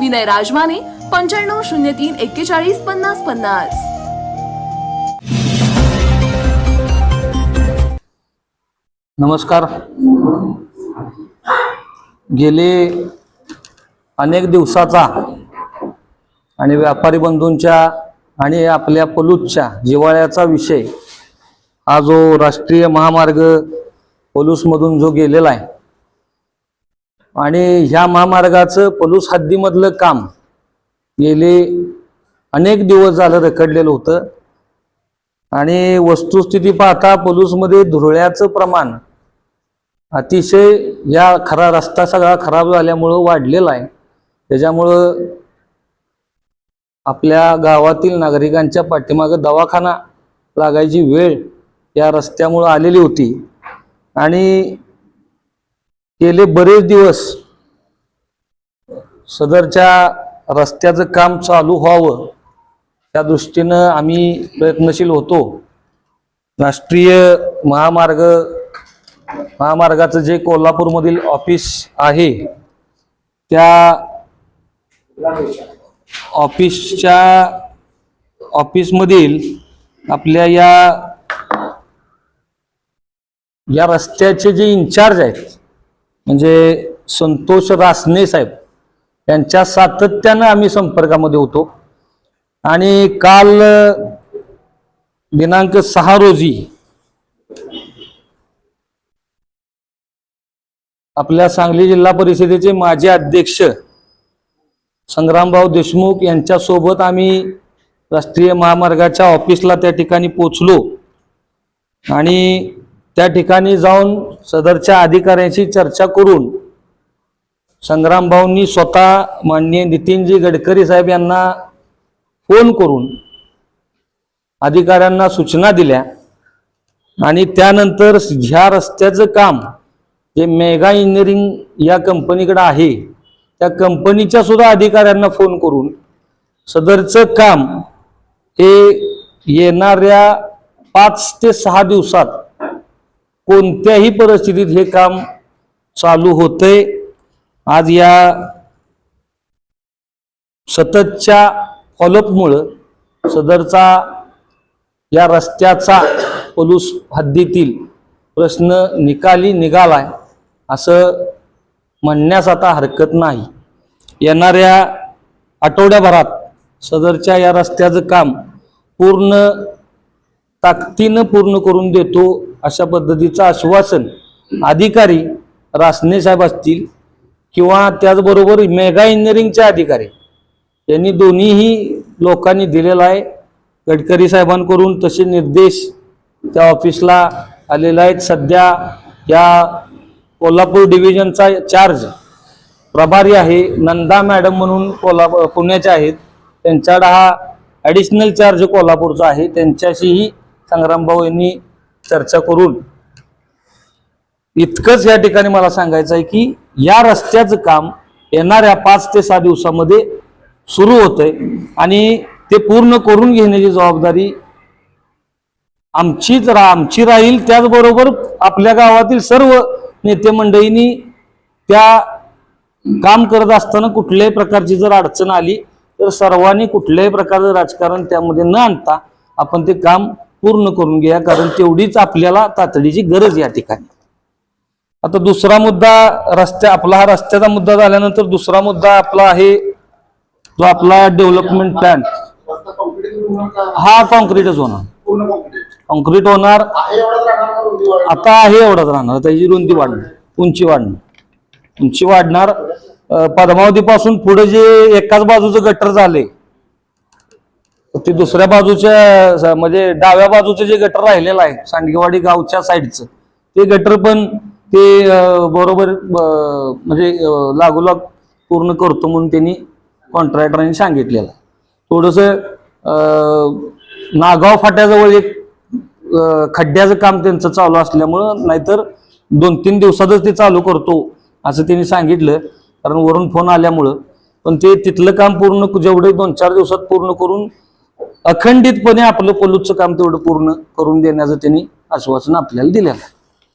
विनय राजमाने पंच्याण्णव शून्य तीन एक्केचाळीस पन्नास पन्नास. नमस्कार. गेले अनेक दिवसाचा आणि व्यापारी बंधूंच्या आणि आपल्या पलूसच्या जिवाळ्याचा विषय हा जो राष्ट्रीय महामार्ग पलूसमधून जो गेलेला आहे आणि ह्या महामार्गाचं पलूस हद्दीमधलं काम गेले अनेक दिवस झालं रखडलेलं होतं. आणि वस्तुस्थिती पाहता पलूसमध्ये धुरळ्याचं प्रमाण अतिशय या खरा रस्ता सगळा खराब झाल्यामुळं वाढलेला आहे. त्याच्यामुळं आपल्या गावातील नागरिकांच्या पाठीमागं दवाखाना लागायची वेळ या रस्त्यामुळं आलेली होती. आणि गेले बरेच दिवस सदरच्या रस्त्याचं काम चालू व्हावं त्या दृष्टीनं आम्ही प्रयत्नशील होतो. राष्ट्रीय महामार्ग महामार्गाचं जे कोल्हापूरमधील ऑफिस आहे त्या ऑफिसच्या ऑफिसमधील आपल्या या या रस्त्याचे जे इन्चार्ज आहेत म्हणजे संतोष रासने साहेब यांच्या सातत्यानं आम्ही संपर्कामध्ये होतो. आणि काल दिनांक सहा रोजी आपल्या सांगली जिल्हा परिषदेचे माजी अध्यक्ष संग्रामभाऊ देशमुख यांच्यासोबत आम्ही राष्ट्रीय महामार्गाच्या ऑफिसला त्या ठिकाणी पोचलो आणि त्या ठिकाणी जाऊन सदरच्या अधिकाऱ्यांशी चर्चा करून संग्रामभाऊंनी स्वतः माननीय नितीनजी गडकरी साहेब यांना फोन करून अधिकाऱ्यांना सूचना दिल्या आणि त्यानंतर ह्या रस्त्याचं काम जे मेगा इंजिनिअरिंग या कंपनीकडं आहे त्या कंपनीच्या सुद्धा अधिकाऱ्यांना फोन करून सदरचं काम हे येणाऱ्या पाच ते सहा दिवसात कोणत्याही परिस्थितीत हे काम चालू होतंय. आज या सततच्या फॉलोअपमुळं सदरचा या रस्त्याचा पलूस हद्दीतील प्रश्न निकाली निघालाय असं म्हणण्यास आता हरकत नाही. येणाऱ्या आठवड्याभरात सदरच्या या रस्त्याचं काम पूर्ण ताकदीनं पूर्ण करून देतो. अशा पद्धतीचं आश्वासन अधिकारी रासने साहेब असतील किंवा त्याचबरोबर मेगा इंजिनिअरिंगचे अधिकारी यांनी दोन्हीही लोकांनी दिलेला आहे. गडकरी साहेबांकडून तसे निर्देश त्या ऑफिसला आलेले आहेत. सध्या या कोल्हापूर डिव्हिजनचा चार्ज प्रभारी आहे नंदा मॅडम म्हणून कोल्हापूर पुण्याच्या आहेत. त्यांच्याकडे हा ॲडिशनल चार्ज कोल्हापूरचा आहे. त्यांच्याशीही संग्रामभाऊ यांनी चर्चा करून इतकंच या ठिकाणी मला सांगायचं आहे की या रस्त्याचं काम येणाऱ्या पाच ते सहा दिवसामध्ये सुरू होतंय आणि ते पूर्ण करून घेण्याची जबाबदारी आमचीच रा आमची राहील. त्याचबरोबर आपल्या गावातील सर्व नेते मंडळींनी त्या काम करत असताना कुठल्याही प्रकारची जर अडचण आली तर सर्वांनी कुठल्याही प्रकारचं राजकारण त्यामध्ये न आणता आपण ते काम पूर्ण करून घ्या कारण तेवढीच आपल्याला तातडीची गरज या ठिकाणी. आता दुसरा मुद्दा रस्त्या आपला हा रस्त्याचा मुद्दा झाल्यानंतर दुसरा मुद्दा आपला आहे जो आपला डेव्हलपमेंट प्लॅन हा कॉन्क्रीटच होणार. कॉन्क्रीट होणार. आता आहे एवढंच राहणार. त्याची रुंदी वाढणार उंची वाढणार. उंची वाढणार. अं, पद्मावतीपासून पुढे जे एकाच बाजूचं गटर झाले ते दुसऱ्या बाजूच्या स- म्हणजे डाव्या बाजूचं जे गटर राहिलेलं आहे सांडगेवाडी गावच्या साईडचं ते गटर पण ते बरोबर म्हणजे लागोलाग पूर्ण करतो म्हणून त्यांनी कॉन्ट्रॅक्टरांनी सांगितलेलं. थोडस नागाव फाट्याजवळ एक खड्ड्याचं काम त्यांचं चालू असल्यामुळं नाहीतर दोन तीन दिवसातच ते चालू करतो असं त्यांनी सांगितलं. कारण वरून फोन आल्यामुळं. पण ते तिथलं काम पूर्ण जेवढे दोन चार दिवसात पूर्ण करून अखंडितपणे आपलं पलूचं काम तेवढं पूर्ण करून देण्याचं त्यांनी आश्वासन आपल्याला दिलेलं आहे.